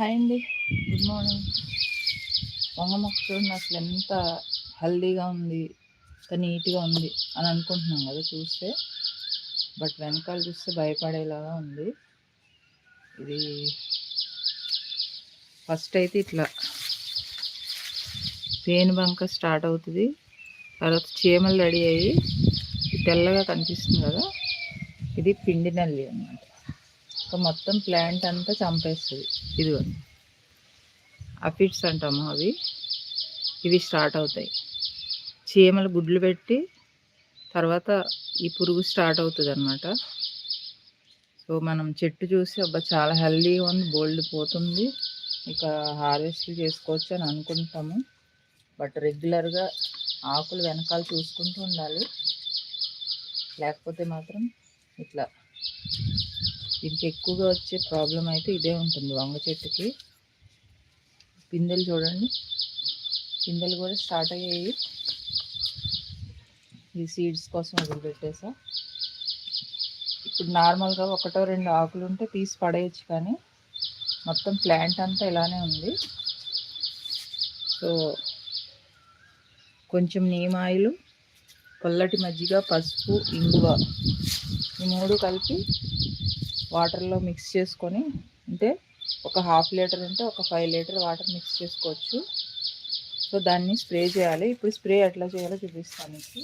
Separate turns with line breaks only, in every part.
Hi అండి. Good morning. వంగ మొక్క చూడండి అసలు ఎంత హెల్దీగా ఉంది ఎంత నీట్గా ఉంది అని అనుకుంటున్నాం కదా చూస్తే. బట్ వెనకాల చూస్తే భయపడేలాగా ఉంది. ఇది ఫస్ట్ అయితే ఇట్లా పేను బంక స్టార్ట్ అవుతుంది. తర్వాత చీమలు రెడీ అయ్యి తెల్లగా కనిపిస్తుంది కదా. ఇది పిండి నల్లి అన్నమాట. ఇంకా మొత్తం ప్లాంట్ అంతా చంపేస్తుంది. ఇదిగోండి అఫిడ్స్ అంటాము అవి. ఇవి స్టార్ట్ అవుతాయి. చీమలు గుడ్లు పెట్టి తర్వాత ఈ పురుగు స్టార్ట్ అవుతుంది అనమాట సో మనం చెట్టు చూసి అబ్బా చాలా హెల్దీగా ఉంది బోల్డ్ పోతుంది. ఇక హార్వెస్ట్ చేసుకోవచ్చు అని అనుకుంటాము. బట్ రెగ్యులర్గా ఆకులు వెనకాల చూసుకుంటూ ఉండాలి. లేకపోతే మాత్రం ఇట్లా దీనికి ఎక్కువగా వచ్చే ప్రాబ్లం అయితే ఇదే ఉంటుంది వంగ చెట్టుకి. పిందెలు చూడండి. పిందెలు కూడా స్టార్ట్ అయ్యాయి. ఈ సీడ్స్ కోసం వదిలిపెట్టేసా. ఇప్పుడు నార్మల్గా ఒకటో రెండు ఆకులు ఉంటే తీసి పడేయచ్చు కానీ మొత్తం ప్లాంట్ అంతా ఇలానే ఉంది. సో కొంచెం నీమ్ ఆయిల్ పొల్లటి మజ్జిగ పసుపు ఇంగువ ఈ మూడు కలిపి వాటర్లో మిక్స్ చేసుకొని అంటే ఒక హాఫ్ లీటర్ ఉంటే ఒక ఫైవ్ లీటర్ వాటర్ మిక్స్ చేసుకోవచ్చు. సో దాన్ని స్ప్రే చేయాలి. ఇప్పుడు స్ప్రే ఎట్లా చేయాలో చూపిస్తాను మీకు.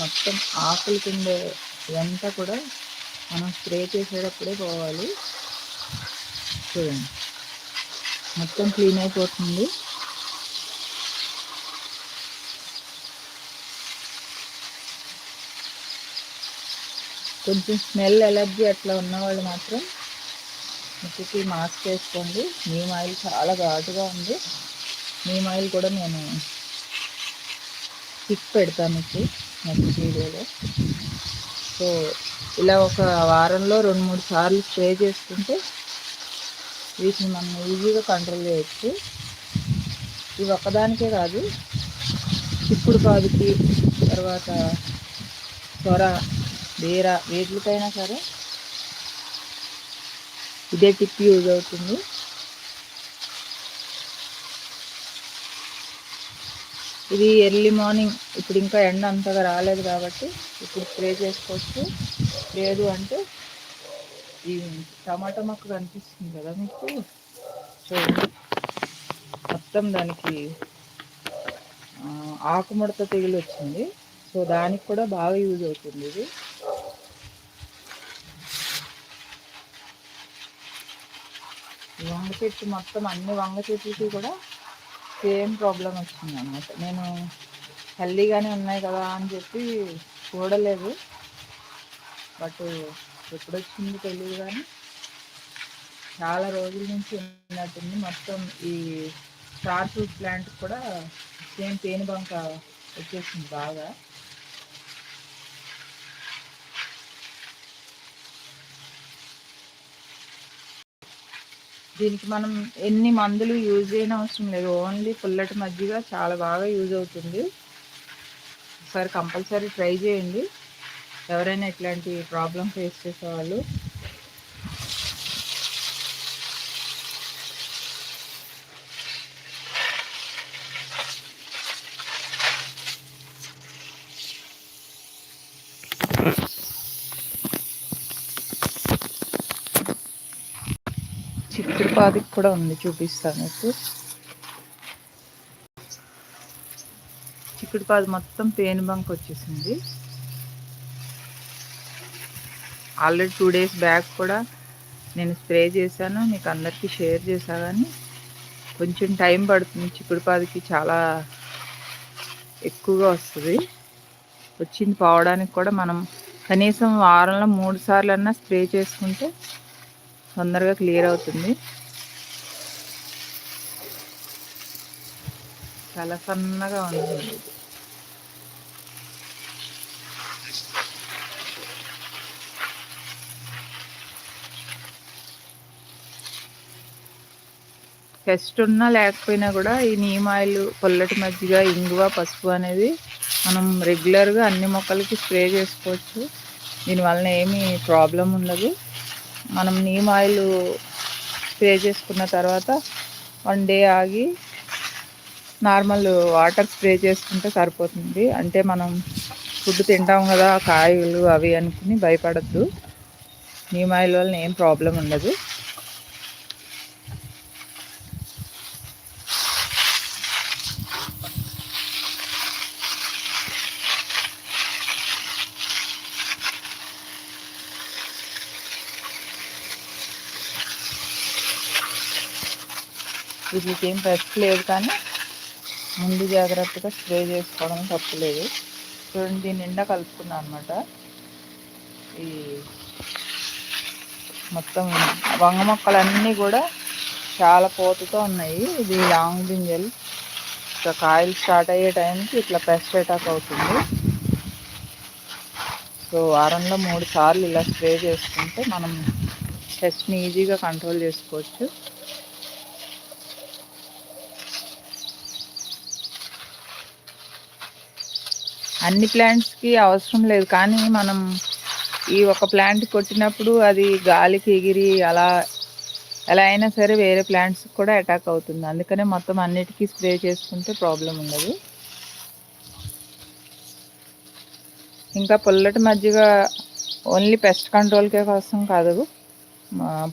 మొత్తం ఆకులు కింద ఇదంతా కూడా మనం స్ప్రే చేసేటప్పుడే పోవాలి. చూడండి. మొత్తం క్లీన్ అయిపోతుంది. కొంచెం స్మెల్ ఎలర్జీ అట్లా ఉన్నవాళ్ళు మాత్రం ముక్కుకి మాస్క్ వేసుకోండి. నీమ్ ఆయిల్ చాలా ఘాటుగా ఉంది. నీమ్ ఆయిల్ కూడా నేను పిక్ పెడతాను మీకు నెక్స్ట్ వీడియోలో. సో ఇలా ఒక వారంలో రెండు మూడు సార్లు స్ప్రే చేసుకుంటే వీటిని మనం ఈజీగా కంట్రోల్ చేయొచ్చు. ఇవి ఒక్కదానికే కాదు. ఇప్పుడు పాదుకి తర్వాత సొర బీర వేటికైనా సరే ఇదే టిప్ యూజ్ అవుతుంది. ఇది ఎర్లీ మార్నింగ్ ఇప్పుడు ఇంకా ఎండ అంతగా రాలేదు కాబట్టి ఇప్పుడు స్ప్రే చేసుకోవచ్చు. లేదు అంటే ఈ టమాటా మొక్క కనిపిస్తుంది కదా మీకు? చూడండి మొత్తం దానికి ఆకుముడత తెగులు వచ్చింది. సో దానికి కూడా బాగా యూజ్ అవుతుంది ఇది. వంగ చెట్టు మొత్తం అన్ని వంగ చెట్లకి కూడా సేమ్ ప్రాబ్లం వచ్చింది అనమాట నేను హెల్దీగానే ఉన్నాయి కదా అని చెప్పి చూడలేదు. బట్ ఎప్పుడు వచ్చింది తెలియదు కానీ చాలా రోజుల నుంచి ఉన్నట్టుంది. మొత్తం ఈ స్టార్ ఫ్రూట్ ప్లాంట్ కూడా సేమ్ పేను బంక వచ్చేసింది బాగా. దీనికి మనం ఎన్ని మందులు యూజ్ చేయని అవసరం లేదు. ఓన్లీ పుల్లటి మజ్జిగ చాలా బాగా యూజ్ అవుతుంది. ఒకసారి కంపల్సరీ ట్రై చేయండి. ఎవరైనా ఇట్లాంటి ప్రాబ్లం ఫేస్ చేసేవాళ్ళు. చిక్కుడు కూడా ఉంది చూపిస్తాను మీకు. చిక్కుడుపాది మొత్తం పేను బంక్ వచ్చేసింది. ఆల్రెడీ టూ డేస్ బ్యాక్ కూడా నేను స్ప్రే చేశాను మీకు అందరికీ షేర్ చేశా కానీ కొంచెం టైం పడుతుంది. చిక్కుడు పాదికి చాలా ఎక్కువగా వస్తుంది. వచ్చింది పోవడానికి కూడా మనం కనీసం వారంలో మూడు సార్లు అన్నా స్ప్రే చేసుకుంటే తొందరగా క్లియర్ అవుతుంది. చాలా సన్నగా ఉంటుంది పెస్ట్ ఉన్నా లేకపోయినా కూడా ఈ నీమ్ ఆయిల్ పొల్లటి మజ్జిగ ఇంగువ పసుపు అనేది మనం రెగ్యులర్గా అన్ని మొక్కలకి స్ప్రే చేసుకోవచ్చు. దీనివలన ఏమీ ప్రాబ్లం ఉండదు. మనం నీమ్ ఆయిల్ స్ప్రే చేసుకున్న తర్వాత వన్ డే ఆగి నార్మల్ వాటర్ స్ప్రే చేసుకుంటే సరిపోతుంది. అంటే మనం ఫుడ్ తింటాం కదా కాయలు అవి అనుకుని భయపడద్దు. నీమ్ ఆయిల్ వలన ఏం ప్రాబ్లం ఉండదు. వీటికి ఏం పెస్ట్ లేదు కానీ ముందు జాగ్రత్తగా స్ప్రే చేసుకోవడం తప్పులేదు చూడండి దీని నిండా కలుపుకున్నాను అనమాట ఈ మొత్తం వంగ మొక్కలన్నీ కూడా చాలా పోతుతో ఉన్నాయి. ఇది లాంగ్ గింజలు. ఇట్లా కాయలు స్టార్ట్ అయ్యే టైంకి ఇట్లా పెస్ట్ అటాక్ అవుతుంది. సో వారంలో మూడు సార్లు ఇలా స్ప్రే చేసుకుంటే మనం పెస్ట్ని ఈజీగా కంట్రోల్ చేసుకోవచ్చు. అన్ని ప్లాంట్స్కి అవసరం లేదు. కానీ మనం ఈ ఒక ప్లాంట్ కొట్టినప్పుడు అది గాలికి ఎగిరి అలా ఎలా అయినా సరే వేరే ప్లాంట్స్ కూడా అటాక్ అవుతుంది. అందుకనే మొత్తం అన్నిటికీ స్ప్రే చేసుకుంటే ప్రాబ్లం ఉండదు. ఇంకా పుల్లటి మధ్యగా ఓన్లీ పెస్ట్ కంట్రోల్కే కోసం కాదు.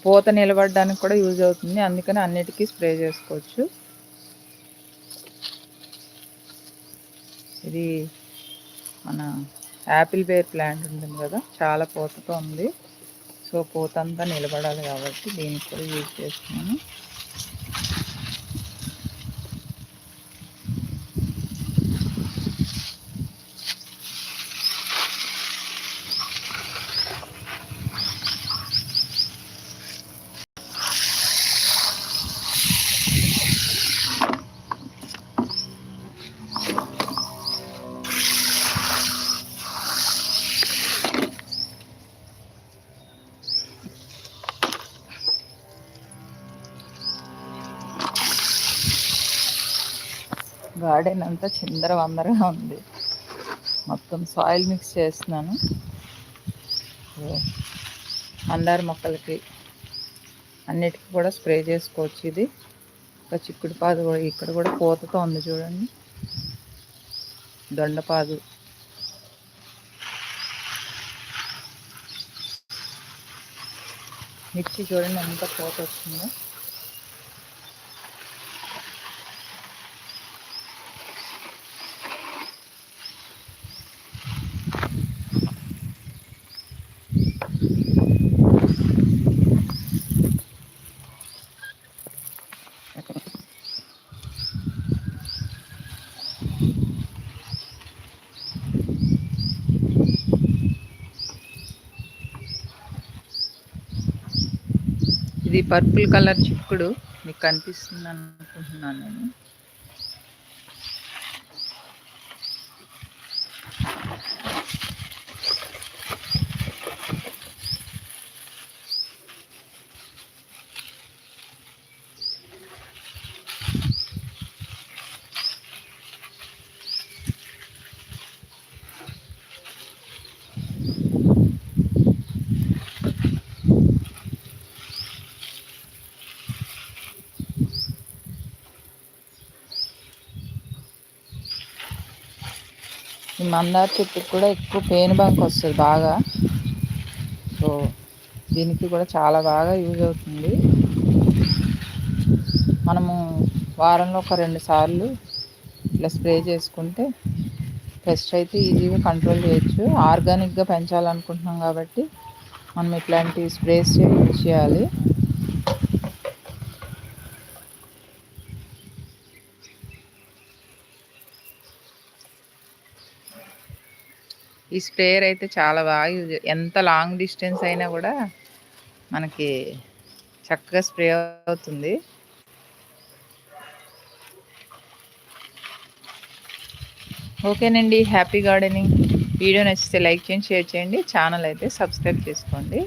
పూత నిలబడడానికి కూడా యూజ్ అవుతుంది. అందుకని అన్నిటికీ స్ప్రే చేసుకోవచ్చు. ఇది మన యాపిల్ బేర్ ప్లాంట్ ఉంటుంది కదా చాలా పూతతో ఉంది. సో పూతంతా నిలబడాలి కాబట్టి దీనికి కూడా యూజ్ చేస్తున్నాను. గార్డెన్ అంతా చిందర వందరగా ఉంది. మొత్తం సాయిల్ మిక్స్ చేస్తున్నాను. మందార మొక్కలకి అన్నిటికీ కూడా స్ప్రే చేసుకోవచ్చు ఇది. ఒక చిక్కుడు పాదు కూడా ఇక్కడ కూడా పూతతో ఉంది చూడండి. దొండపాదు. మిర్చి చూడండి ఎంత పూత వచ్చిందో ఇది పర్పుల్ కలర్ చిక్కుడు. మీకు కనిపిస్తుంది అనుకుంటున్నాను నేను. ఈ మందార చెట్టుకు కూడా ఎక్కువ పేను బంక్ వస్తుంది బాగా. సో దీనికి కూడా చాలా బాగా యూజ్ అవుతుంది. మనము వారంలో ఒక రెండు సార్లు ఇట్లా స్ప్రే చేసుకుంటే పెస్ట్ అయితే ఈజీగా కంట్రోల్ చేయొచ్చు. ఆర్గానిక్గా పెంచాలనుకుంటున్నాం కాబట్టి మనం ఇట్లాంటి స్ప్రేస్ యూజ్ చేయాలి. ఈ స్ప్రేయర్ అయితే చాలా బాగా యూజ్ ఎంత లాంగ్ డిస్టెన్స్ అయినా కూడా మనకి చక్కగా స్ప్రే అవుతుంది. ఓకేనండి హ్యాపీ గార్డెనింగ్. వీడియో నచ్చితే లైక్ చేయండి షేర్ చేయండి. ఛానల్ అయితే సబ్స్క్రైబ్ చేసుకోండి.